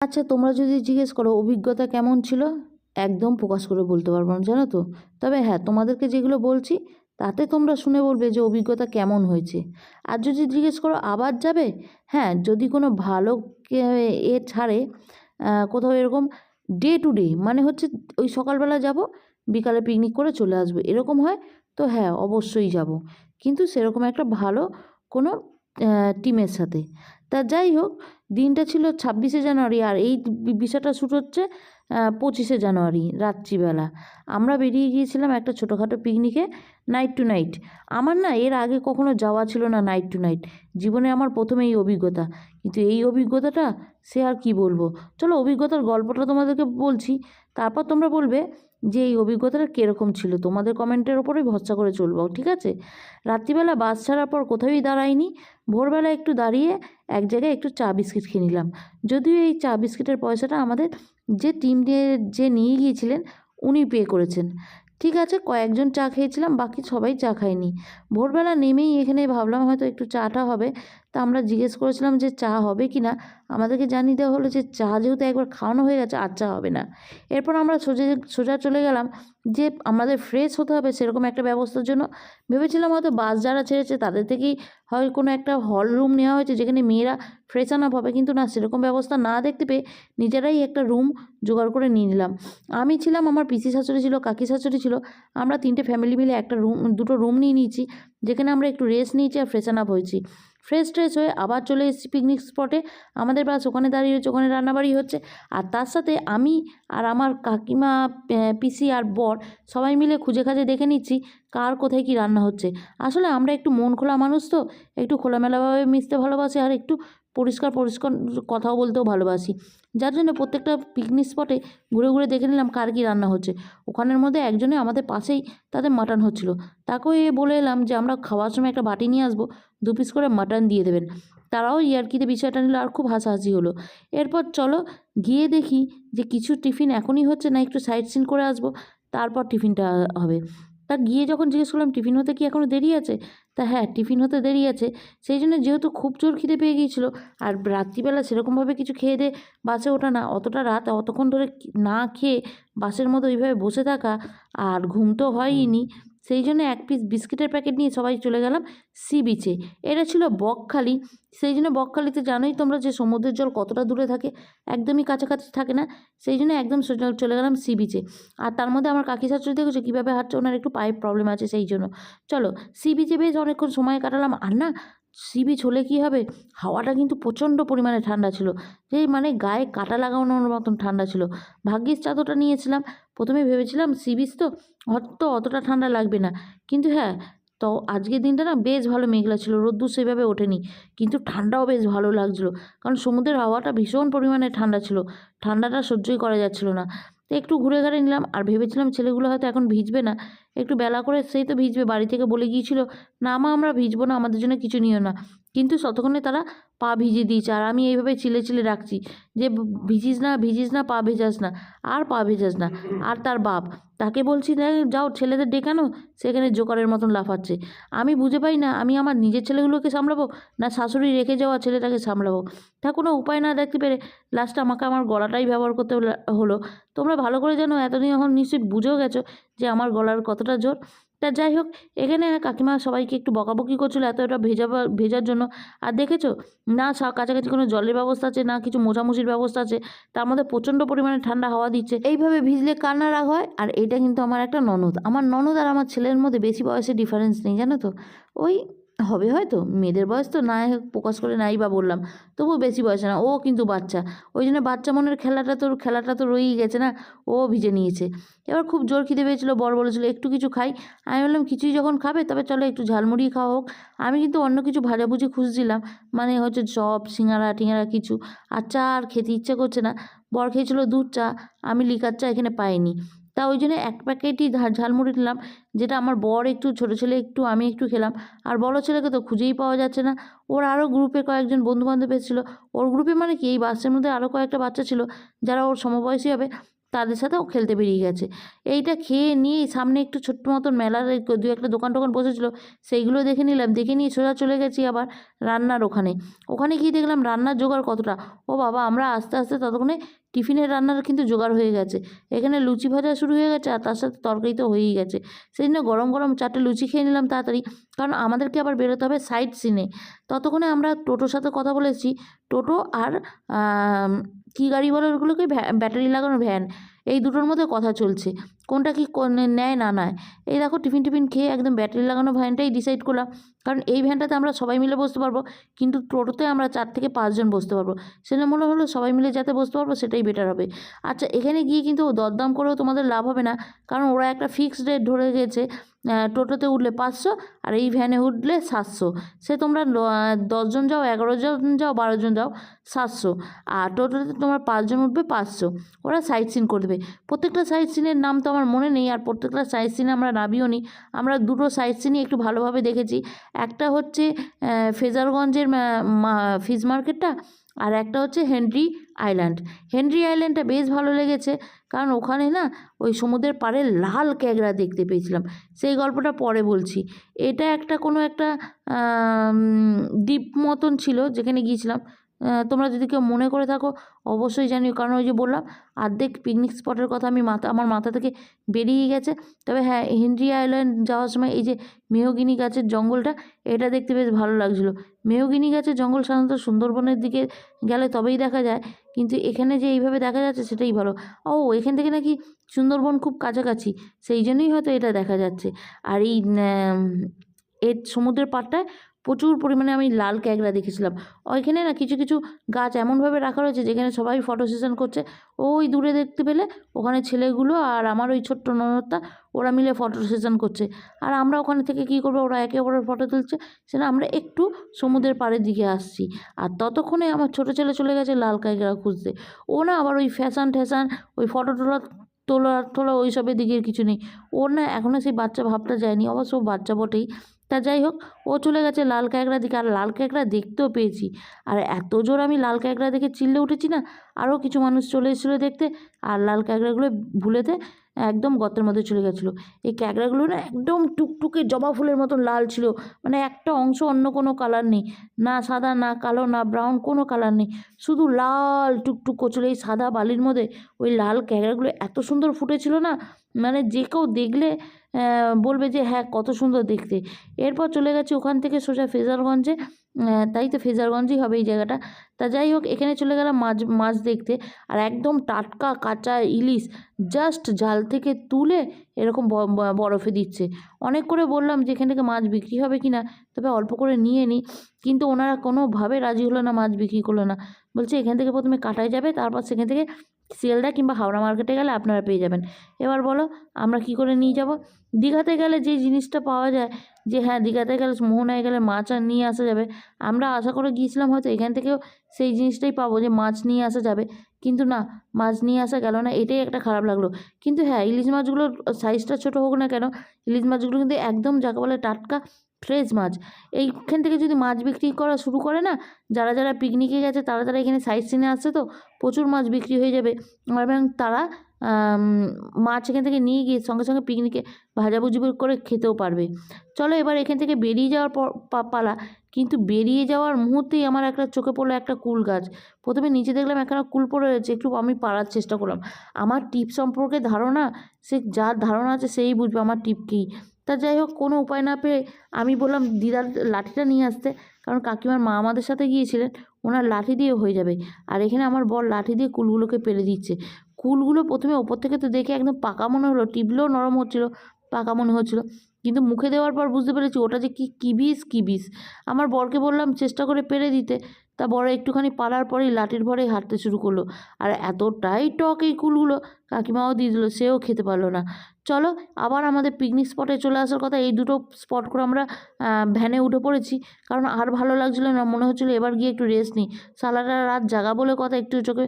আচ্ছা তোমরা যদি জিজ্ঞেস করো, অভিজ্ঞতা কেমন ছিল? একদম প্রকাশ করে বলতে পারব না, জানো তো? তবে হ্যাঁ তোমাদেরকে যেগুলো বলছি, তাতে তোমরা শুনে বলবে যে অভিজ্ঞতা কেমন হয়েছে। আর যদি জিজ্ঞেস করো, আবার যাবে? হ্যাঁ যদি কোনো ভালো এ ছাড়ে কোথাও এরকম ডে টু ডে মানে হচ্ছে ওই সকালবেলা যাব, বিকালে পিকনিক করে চলে আসব, এরকম হয়, তো হ্যাঁ অবশ্যই যাব। কিন্তু সেরকম একটা ভালো কোনো টিমের সাথে। তা যাই হোক, দিনটা ছিল ছাব্বিশে জানুয়ারি আর এই বিষয়টা শ্যুট হচ্ছে পঁচিশে জানুয়ারি রাত্রিবেলা। আমরা বেরিয়ে গিয়েছিলাম একটা ছোটোখাটো পিকনিকে নাইট টু নাইট আমার না এর আগে কখনো যাওয়া ছিল না নাইট টু নাইট জীবনে আমার প্রথমে এই অভিজ্ঞতা। কিন্তু এই অভিজ্ঞতাটা সে আর কি বলব? চলো অভিজ্ঞতার গল্পটা তোমাদেরকে বলছি। তারপর তোমরা বলবে যে এই অভিজ্ঞতাটা কীরকম ছিল। তোমাদের কমেন্টের ওপরেই ভরসা করে চলবো, ঠিক আছে? রাত্রিবেলা বাস ছাড়ার পর কোথাওই দাঁড়াইনি। ভোরবেলা একটু দাঁড়িয়ে এক জায়গায় একটু চা বিস্কিট খেয়ে নিলাম। যদিও এই চা বিস্কিটের পয়সাটা আমাদের যে টিম দিয়ে, যে নিয়ে গিয়েছিলেন, উনি পে করেছেন। ঠিক আছে, কয়েকজন চা খেয়েছিলাম, বাকি সবাই চা খায়নি। ভোরবেলা নেমেই এখানে ভাবলাম হয়তো একটু চাটা হবে। তা আমরা জিজ্ঞেস করেছিলাম যে চা হবে কি না? আমাদেরকে জানিয়ে দেওয়া হলো যে চা যেহেতু একবার খাওয়ানো হয়ে গেছে, আর চা হবে না। এরপর আমরা সোজা সোজা চলে গেলাম যে আমাদের ফ্রেশ হতে হবে সেরকম একটা ব্যবস্থার জন্য। ভেবেছিলাম হয়তো বাস যারা ছেড়েছে তাদের থেকেই হয় কোনো একটা হল রুম নেওয়া হয়েছে যেখানে মেয়েরা ফ্রেশন আপ হবে। কিন্তু না, সেরকম ব্যবস্থা না দেখতে পেয়ে নিজেরাই একটা রুম জোগাড় করে নিয়ে নিলাম। আমি ছিলাম, আমার পিসি শাশুড়ি ছিল, কাকি শাশুড়ি ছিল। আমরা তিনটে ফ্যামিলি মিলে একটা রুম দুটো রুম নিয়ে নিয়েছি, যেখানে আমরা একটু রেস্ট নিয়েছি আর ফ্রেশন আপ হয়েছি। ফ্রেশ ট্রেশ হয়ে আবার চলে এসেছি পিকনিক স্পটে আমাদের বাস ওখানে দাঁড়িয়ে হচ্ছে ওখানে রান্নাবাড়ি হচ্ছে। আর তার সাথে আমি আর আমার কাকিমা পিসি আর বর সবাই মিলে খুঁজে খাজে দেখে নিচ্ছি কার কোথায় কি রান্না হচ্ছে। আসলে আমরা একটু মন খোলা মানুষ তো, একটু খোলামেলাভাবে মিশতে ভালোবাসি আর একটু পরিষ্কার পরিষ্কার কথাও বলতেও ভালোবাসি। যার জন্য প্রত্যেকটা পিকনিক স্পটে ঘুরে ঘুরে দেখে নিলাম কার কী রান্না হচ্ছে। ওখানের মধ্যে একজনে আমাদের পাশেই তাদের মাটন হচ্ছিল। তাকেও এ বলে এলাম যে, আমরা খাওয়ার সময় একটা বাটি নিয়ে আসব, দু পিস করে মাটন দিয়ে দেবেন। তারাও ইয়ার্কিতে বিষয়টা নিল আর খুব হাসাহাসি হলো। এরপর চলো গিয়ে দেখি যে, কিছু টিফিন এখনই হচ্ছে না, একটু সাইড সিন করে আসব, তারপর টিফিনটা হবে। তা গিয়ে যখন জিজ্ঞেস করলাম টিফিন হতে কি এখনও দেরি আছে? তা হ্যাঁ টিফিন হতে দেরি আছে। সেই জন্য যেহেতু খুব জোর খিদে পেয়ে গিয়েছিল আর রাত্রিবেলা সেরকমভাবে কিছু খেয়ে দে বাসে ওঠা না অতটা রাত অতক্ষণ ধরে না খেয়ে বাসের মতো ওইভাবে বসে থাকা আর ঘুম তো হয়ইনি। সেই জন্য এক পিস বিস্কিটের প্যাকেট নিয়ে সবাই চলে গেলাম। সি বিচে এটা ছিল বকখালি। সেই জন্য বকখালিতে জানোই তোমরা যে সমুদ্রের জল কতটা দূরে থাকে, একদমই কাছাকাছি থাকে না। সেই জন্য একদম চলে গেলাম সি বিচে আর তার মধ্যে আমার কাকি শাশুড়ি দেখেছ কীভাবে হাঁটছে? ওনার একটু পাইপ প্রবলেম আছে সেই জন্য। চলো, সি বিচে বেশ অনেকক্ষণ সময় কাটালাম। আর না, সি বিচ হলে কী হবে? হাওয়াটা কিন্তু প্রচণ্ড পরিমাণে ঠান্ডা ছিল। যেই মানে গায়ে কাটা লাগানোর মতন ঠান্ডা ছিল। ভাগ্যিস চাদরটা নিয়েছিলাম। প্রথমে ভেবেছিলাম সি বিচ তো হয়তো অতটা ঠান্ডা লাগবে না। কিন্তু হ্যাঁ তো আজকের দিনটা না বেশ ভালো মেঘলা ছিল, রোদ্দুর সেভাবে ওঠেনি, কিন্তু ঠান্ডাও বেশ ভালো লাগছিল, কারণ সমুদ্রের হাওয়াটা ভীষণ পরিমাণে ঠান্ডা ছিল, ঠান্ডাটা সহ্যই করা যাচ্ছিল না। তো একটু ঘুরে ঘাড়ে নিলাম। আর ভেবেছিলাম ছেলেগুলো হয়তো এখন ভিজবে না। একটু বেলা করে সেই তো ভিজবে। বাড়ি থেকে বলে গিয়েছিল না মা আমরা ভিজবো না আমাদের জন্য কিছু নিও না। কিন্তু ততক্ষণে তারা পা ভিজিয়ে দিয়েছে। আর আমি এইভাবে চিলে চিলে রাখছি যে ভিজিস না ভিজিস না পা ভেজাস না আর পা ভেজাস না আর তার বাপ। তাকে বলছি "দেখ, যাও ছেলেদের ডেকানো সেখানে জোকারের মতন লাফাচ্ছে। আমি বুঝে পাই না আমি আমার নিজের ছেলেগুলোকে সামলাবো না শাশুড়ি রেখে যাওয়া ছেলেটাকে সামলাবো? তা কোনো উপায় না দেখতে পেরে লাস্টে আমাকে আমার গলাটাই ব্যবহার করতে হলো- হলো। তোমরা ভালো করে জানো, এতদিন এখন নিশ্চয়ই বুঝেও গেছো যে আমার গলার কতটা জোর। তা যাই হোক, এখানে কাকিমা সবাইকে একটু বকাবকি করছিল এতটা ভেজা ভেজার জন্য। আর দেখেছ? না কাছাকাছি কোনো জলের ব্যবস্থা আছে, না কিছু মোছামুছির ব্যবস্থা আছে। তার মধ্যে প্রচণ্ড পরিমাণে ঠান্ডা হাওয়া দিচ্ছে। এইভাবে ভিজলে কান্না রাগ হয়? আর এটা কিন্তু আমার একটা ননদ। আমার ননদ আর আমার ছেলের মধ্যে বেশি বয়সে ডিফারেন্স নেই, জানো তো? ওই হবে হয়তো? মেয়েদের বয়স তো হোক প্রকাশ করে নাই বা বললাম। তবুও বেশি বয়সে না, ও কিন্তু বাচ্চা। ওই জন্য বাচ্চা মনের খেলাটা তো খেলাটা তো রয়েই গেছে না? ও ভিজে নিয়েছে। এবার খুব জোর খিদে পেয়েছিলো, বর বলেছিল, একটু কিছু খাই। আমি বললাম কিছুই যখন খাবে, তবে চলো একটু ঝালমুড়ি খাওয়া হোক। আমি কিন্তু অন্য কিছু ভাজাভুজি খুঁজছিলাম মানে হচ্ছে চপ সিঙ্গারা টিঙ্গারা কিছু। আর চা আর খেতে ইচ্ছে করছে না। বর খেয়েছিল দুধ চা, আমি লিকার চা এখানে পাইনি। তা ওই জন্য এক প্যাকেটই ঝালমুড়ি নিলাম, যেটা আমার বর একটু, ছোটো ছেলে একটু, আমি একটু খেলাম। আর বড় ছেলেকে তো খুঁজেই পাওয়া যাচ্ছে না। ওর আরও গ্রুপে কয়েকজন বন্ধুবান্ধব এসেছিল। ওর গ্রুপে মানে কি, এই বাসের মধ্যে আরও কয়েকটা বাচ্চা ছিল, যারা ওর সমবয়সী হবে। তাদের সাথেও খেলতে বেরিয়ে গেছে। এইটা খেয়ে নিয়ে সামনে একটু ছোট্ট মতন মেলার দু একটা দোকান টোকান বসেছিলো, সেইগুলো দেখে নিলাম। দেখে নিয়ে সোজা চলে গেছি আবার রান্নার ওখানে। ওখানে গিয়ে দেখলাম রান্নার জোগাড় কতটা। ও বাবা, আমরা আস্তে আস্তে ততক্ষণে টিফিনের রান্নার কিন্তু জোগাড় হয়ে গেছে। এখানে লুচি ভাজা শুরু হয়ে গেছে আর তার সাথে তরকারি তো হয়েই গেছে। সেই জন্য গরম গরম চারটে লুচি খেয়ে নিলাম তাড়াতাড়ি। কারণ আমাদেরকে আবার বেরোতে হবে সাইড সিনে। ততক্ষণে আমরা টোটোর সাথে কথা বলেছি। টোটো আর কী গাড়ি বলো ওগুলোকে ব্যাটারি লাগানো ভ্যান এই দুটোর মধ্যে কথা চলছে। কোনটা কি নেয় না নেয়। এই দেখো টিফিন টিফিন খেয়ে একদম ব্যাটারি লাগানো ভ্যানটাই ডিসাইড করলাম। কারণ এই ভ্যানটাতে আমরা সবাই মিলে বসতে পারব, কিন্তু টোটোতে আমরা চার থেকে পাঁচজন বসতে পারব। সেটা মনে হলো সবাই মিলে যাতে বসতে পারব সেটাই বেটার হবে। আচ্ছা এখানে গিয়ে কিন্তু দরদাম করেও তোমাদের লাভ হবে না, কারণ ওরা একটা ফিক্সড রেট ধরে গেছে টোটোতে উঠলে পাঁচশো আর এই ভ্যানে উঠলে সাতশো। সে তোমরা দশজন যাও, এগারো জন যাও, বারো জন যাও, সাতশো। আর টোটোতে তোমার পাঁচজন উঠবে পাঁচশো। ওরা সাইট সিন করে দেবে প্রত্যেকটা সাইট সিনের নাম তো আমার মনে নেই আর প্রত্যেকটা সাইট সিনে আমরা নাবিও নি। আমরা দুটো সাইট সিনই একটু ভালোভাবে দেখেছি। একটা হচ্ছে ফেজারগঞ্জের ফিজ মার্কেটটা আর একটা হচ্ছে হেনরি আইল্যান্ড হেনরি আইল্যান্ডটা বেশ ভালো লেগেছে কারণ ওখানে না ওই সমুদ্রের পাড়ে লাল ক্যাংড়া দেখতে পেয়েছিলাম। সেই গল্পটা পরে বলছি। এটা একটা কোনো একটা দ্বীপ মতন ছিল যেখানে গিয়েছিলাম। তোমরা যদি কেউ মনে করে থাকো, অবশ্যই জানিও। কারণ ওই যে বললাম অর্ধেক পিকনিক স্পটের কথা আমি মাথা, আমার মাথা থেকে বেরিয়ে গেছে। তবে হ্যাঁ হেনরি আইল্যান্ড যাওয়ার সময় এই যে মেহগিনি গাছের জঙ্গলটা, এটা দেখতে বেশ ভালো লাগছিল। মেহগিনি গাছের জঙ্গল সাধারণত সুন্দরবনের দিকে গেলে তবেই দেখা যায়, কিন্তু এখানে যে এইভাবে দেখা যাচ্ছে সেটাই ভালো। ও, এখান থেকে নাকি সুন্দরবন খুব কাছাকাছি, সেই জন্যই হয়তো এটা দেখা যাচ্ছে। আর এই এর সমুদ্রের পাড়টায় প্রচুর পরিমাণে আমি লাল ক্যাংড়া দেখেছিলাম। ওইখানে না কিছু কিছু গাছ এমনভাবে রাখা রয়েছে যেখানে সবাই ফটো সেশন করছে। ওই দূরে দেখতে পেলে ওখানে ছেলেগুলো আর আমার ওই ছোট্ট ননদটা, ওরা মিলে ফটো সেশন করছে। আর আমরা ওখানে থেকে কী করব? ওরা একে অপরের ফটো তুলছে। সেটা আমরা একটু সমুদ্রের পাড়ের দিকে আসছি। আর ততক্ষণে আমার ছোটো ছেলে চলে গেছে লাল কাঁকড়া খুঁজতে। ও না আবার ওই ফ্যাশন ট্যাশন ওই ফটো তোলা তোলা ওই সবের দিকের কিছু নেই। ওর না এখনও সেই বাচ্চা ভাবটা যায়নি। অবশ্য বাচ্চা বটেই। তা যাই হোক, ও চলে গেছে লাল কাঁকড়া দিকে আর লাল কাঁকড়া দেখতেও পেয়েছি। আর এত জোর আমি লাল কাঁকড়া দেখে চিল্লে উঠেছি না, আরও কিছু মানুষ চলে এসেছিল দেখতে, আর লাল কাঁকড়াগুলো ভুলেতে একদম গর্তের মধ্যে চলে গেছিল। এই ক্যাকড়াগুলো না একদম টুকটুকে জবা ফুলের মতন লাল ছিল মানে একটা অংশ অন্য কোনো কালার নেই। না সাদা, না কালো, না ব্রাউন, কোনো কালার নেই। শুধু লাল টুকটুক কচলে এই সাদা বালির মধ্যে। ওই লাল ক্যাকড়াগুলো এত সুন্দর ফুটেছিল না মানে যে কেউ দেখলে বলবে যে হ্যাঁ কত সুন্দর দেখতে। এরপর চলে গেছে ওখান থেকে সোজা ফেজারগঞ্জে। তাই তো ফেজারগঞ্জই হবে এই জায়গাটা। তা যাই হোক, এখানে চলে গেলাম মাছ মাছ দেখতে। আর একদম টাটকা কাঁচা ইলিশ জাস্ট জাল থেকে তুলে এরকম বরফে দিচ্ছে। অনেক করে বললাম যে, এখান থেকে মাছ বিক্রি হবে কি না? তবে অল্প করে নিয়ে নিই কিন্তু ওনারা কোনোভাবে রাজি হলো না, মাছ বিক্রি করল না। বলছে, এখান থেকে প্রথমে কাটায় যাবে, তারপর সেখান থেকে শিয়ালদা কিংবা হাওড়া মার্কেটে গেলে আপনারা পেয়ে যাবেন। এবার বলো, আমরা কি করে নিয়ে যাব? দীঘাতে গেলে যে জিনিসটা পাওয়া যায়, যে হ্যাঁ দীঘাতে গেলে মোহনায় গেলে মাছ আর নিয়ে আসা যাবে। আমরা আশা করে গিয়েছিলাম হয়তো এখান থেকেও সেই জিনিসটাই পাবো, যে মাছ নিয়ে আসা যাবে। কিন্তু না, মাছ নিয়ে আসা গেল না, এটাই একটা খারাপ লাগল। কিন্তু হ্যাঁ ইলিশ মাছগুলোর সাইজটা ছোটো হোক না কেন, ইলিশ মাছগুলো কিন্তু একদম যাকে বলে টাটকা ফ্রেশ মাছ। এইখান থেকে যদি মাছ বিক্রি করা শুরু করে না, যারা যারা পিকনিকে গেছে তারা তারা এখানে সাইড সিনে আসছে তো প্রচুর মাছ বিক্রি হয়ে যাবে। এবং তারা মাছ এখান থেকে নিয়ে গিয়ে সঙ্গে সঙ্গে পিকনিকে ভাজাভুজি করে খেতেও পারবে। চলো এবার এখান থেকে বেরিয়ে যাওয়ার পর পালা। কিন্তু বেরিয়ে যাওয়ার মুহূর্তেই আমার একটা চোখে পড়ল একটা কুল গাছ। প্রথমে নিচে দেখলাম একটা কুল পড়ে রয়েছে, একটু আমি পাড়ার চেষ্টা করলাম। আমার টিপ সম্পর্কে ধারণা, সে যার ধারণা আছে সেই বুঝবে আমার টিপ কী। তা যাই হোক, কোনো উপায় না পেয়ে আমি বললাম, দিদার লাঠিটা নিয়ে আসতে। কারণ কাকিমার মা আমাদের সাথে গিয়েছিলেন, ওনার লাঠি দিয়ে হয়ে যাবে। আর এখানে আমার বর লাঠি দিয়ে কুলগুলোকে পেলে দিচ্ছে। কুলগুলো প্রথমে ওপর থেকে তো দেখে একদম পাকা মনে হলো, টিপলেও নরম হচ্ছিল, পাকা মনে হচ্ছিল। কিন্তু মুখে দেওয়ার পর বুঝতে পেরেছি, ওটা যে কি কিবিস কিবিস। আমার বরকে বললাম, চেষ্টা করে পেরে দিতে। তা বড় একটুখানি পালার পরেই লাঠির ভরেই হাঁটতে শুরু করল। আর এতটাই টক এই কুলগুলো। কাকিমাও দিয়ে দিল, সেও খেতে পারল না। চলো, আবার আমাদের পিকনিক স্পটে চলে আসার কথা। এই দুটো স্পট করে আমরা ভ্যানে উঠে পড়েছি। কারণ আর ভালো লাগছিল না, মনে হচ্ছিল এবার গিয়ে একটু রেস্ট নিই। সালাটা রাত জাগা বলে কথা, একটু চোখে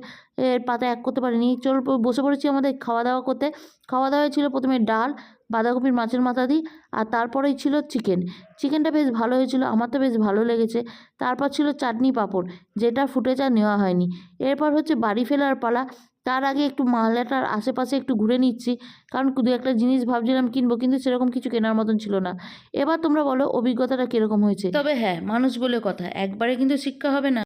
এর পাতা এক করতে পারিনি। চল, বসে পড়েছি আমাদের খাওয়া দাওয়া করতে। খাওয়া দাওয়া ছিল প্রথমে ডাল বাঁধাকপির মাছের মাথা দিই, আর তারপরেই ছিল চিকেন চিকেনটা বেশ ভালো হয়েছিল, আমার তো বেশ ভালো লেগেছে। তারপর ছিল চাটনি পাঁপড়, যেটা ফুটেজ নেওয়া হয়নি। এরপর হচ্ছে বাড়ি ফেলার পালা, তার আগে একটু মালাটার আশেপাশে একটু ঘুরে নিচ্ছি, কারণ দু একটা জিনিস ভাবছিলাম কিনবো, কিন্তু সেরকম কিছু কেনার মতন ছিল না। এবার তোমরা বলো, অভিজ্ঞতাটা কীরকম হয়েছে? তবে হ্যাঁ মানুষ বলে কথা, একবারে কিন্তু শিক্ষা হবে না।